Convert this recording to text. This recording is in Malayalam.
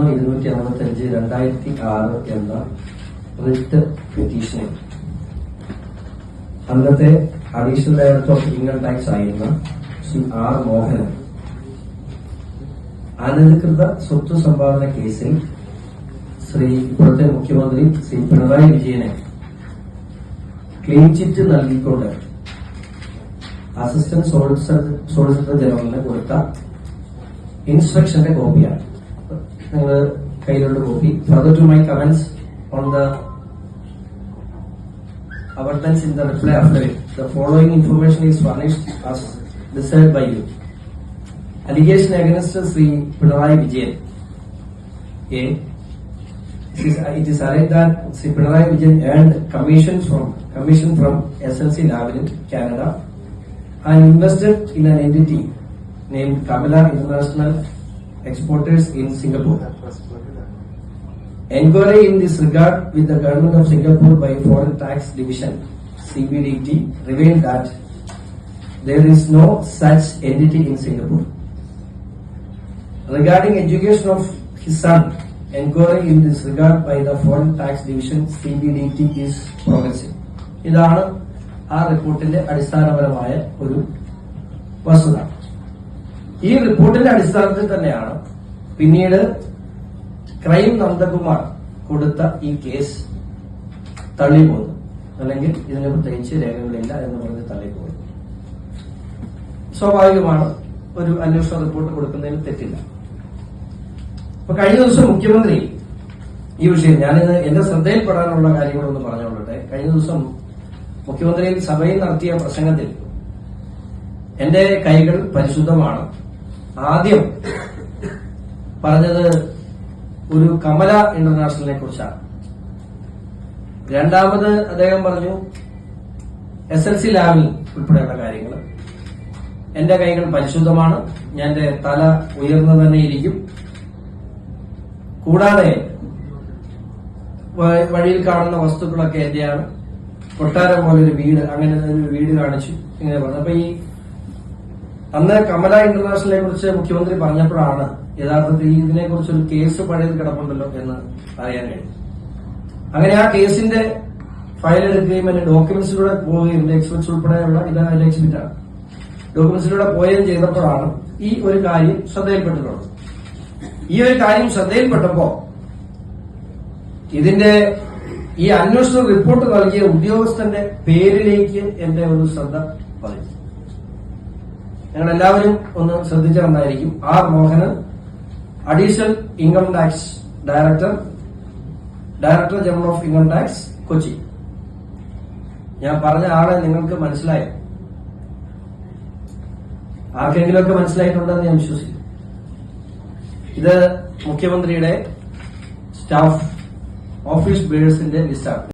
ഒന്ന് ഇരുന്നൂറ്റി അറുപത്തി അഞ്ച് രണ്ടായിരത്തി ആറ് എന്ന റിട്ട് പെറ്റീഷനിൽ അന്നത്തെ additional director of income tax ആയിരുന്ന ശ്രീ ആർ മോഹനൻ. അനധികൃത സ്വത്ത് സമ്പാദന കേസിൽ ശ്രീ ഇപ്പോഴത്തെ മുഖ്യമന്ത്രി ശ്രീ പിണറായി വിജയനെ ക്ലീൻ ചിറ്റ് നൽകിക്കൊണ്ട് അസിസ്റ്റന്റ് സോളിസിറ്റർ സോളിസിറ്റർ ജനറലിന് കൊടുത്ത ഇൻസ്ട്രക്ഷന്റെ കോപ്പിയാണ് നിങ്ങൾ കയ്യിലുള്ള copy further to my comments on the avertance in the reply affidavit. The following information is furnished as desired by you. Allegation against Sri Pinarayi Vijayan. A. It is, it is alleged that Sri Pinarayi Vijayan earned commission from commission from SLC Labyrinth, Canada, and invested in an entity named Kamala International Exporters in Singapore. Enquiry in this regard with the Government of Singapore by Foreign Tax Division CBDT revealed that there is no such entity in Singapore. Regarding education of his son, enquiry in this regard by the Foreign Tax Division CBDT is progressing. ഇതാണ് ആ റിപ്പോർട്ടിന്റെ അടിസ്ഥാനപരമായ ഒരു വസ്തുത ഈ റിപ്പോർട്ടിന്റെ അടിസ്ഥാനത്തിൽ തന്നെയാണ് പിന്നീട് ക്രൈം നന്ദകുമാർ കൊടുത്ത ഈ കേസ് തള്ളിപ്പോകുന്നു അല്ലെങ്കിൽ ഇതിന് പ്രത്യേകിച്ച് രേഖകളില്ല എന്ന് പറഞ്ഞ് തള്ളിപ്പോകുന്നു സ്വാഭാവികമാണ് ഒരു അന്വേഷണ റിപ്പോർട്ട് കൊടുക്കുന്നതിന് തെറ്റില്ല. അപ്പൊ കഴിഞ്ഞ ദിവസം മുഖ്യമന്ത്രി ഈ വിഷയം ഞാനിത് എന്റെ ശ്രദ്ധയിൽപ്പെടാനുള്ള കാര്യങ്ങളൊന്ന് പറഞ്ഞുകൊള്ളട്ടെ. കഴിഞ്ഞ ദിവസം മുഖ്യമന്ത്രി സഭയിൽ നടത്തിയ പ്രസംഗത്തിൽ എന്റെ കൈകൾ പരിശുദ്ധമാണ്. ആദ്യം പറഞ്ഞത് ഒരു കമല ഇന്റർനാഷണലിനെ കുറിച്ചാണ്. രണ്ടാമത് അദ്ദേഹം പറഞ്ഞു എസ് എൽ സി ലാബിൽ ഉൾപ്പെടെയുള്ള കാര്യങ്ങൾ. എന്റെ കൈകൾ പരിശുദ്ധമാണ് ഞാൻ തല ഉയർന്നു തന്നെ ഇരിക്കും. കൂടാതെ വഴിയിൽ കാണുന്ന വസ്തുക്കളൊക്കെ എന്റെയാണ്. കൊട്ടാരം പോലെ ഒരു വീട് അങ്ങനെ ഒരു വീട് കാണിച്ചു ഇങ്ങനെ പറഞ്ഞു. അപ്പൊ ഈ അന്ന് കമല ഇന്റർനാഷണലിനെ കുറിച്ച് മുഖ്യമന്ത്രി പറഞ്ഞപ്പോഴാണ് യഥാർത്ഥത്തിൽ ഇതിനെ കുറിച്ച് ഒരു കേസ് പഴയത് കിടപ്പുണ്ടല്ലോ എന്ന് അറിയാൻ കഴിഞ്ഞു അങ്ങനെ ആ കേസിന്റെ ഫയൽ എടുക്കുകയും അതിന്റെ ഡോക്യുമെന്റ്സിലൂടെ പോവുകയും എക്സ്പെൻസ് ഉൾപ്പെടെയുള്ള ഇത് അതിന്റെ ഡോക്യുമെന്റ്സിലൂടെ പോവുകയും ചെയ്തപ്പോഴാണ് ഈ ഒരു കാര്യം ശ്രദ്ധയിൽപ്പെട്ടിട്ടുള്ളത്. ഈ ഒരു കാര്യം ശ്രദ്ധയിൽപ്പെട്ടപ്പോ ഇതിന്റെ ഈ അന്വേഷണ റിപ്പോർട്ട് നൽകിയ ഉദ്യോഗസ്ഥന്റെ പേരിലേക്ക് എന്റെ ഒരു ശ്രദ്ധ പതിച്ചു. നിങ്ങൾ എല്ലാവരും ഒന്ന് ശ്രദ്ധിച്ചിട്ടുണ്ടായിരിക്കും R Mohanan additional income tax director director general of income tax Kochi. ഞാൻ പറഞ്ഞ ആളെ നിങ്ങൾക്ക് മനസ്സിലായോ? ആർക്കെങ്കിലുമൊക്കെ മനസ്സിലായിട്ടുണ്ടെന്ന് ഞാൻ വിശ്വസിക്കുന്നു. ഇത് മുഖ്യമന്ത്രിയുടെ സ്റ്റാഫ് ഓഫീസ് ബേഴ്സിന്റെ ലിസ്റ്റാണ്.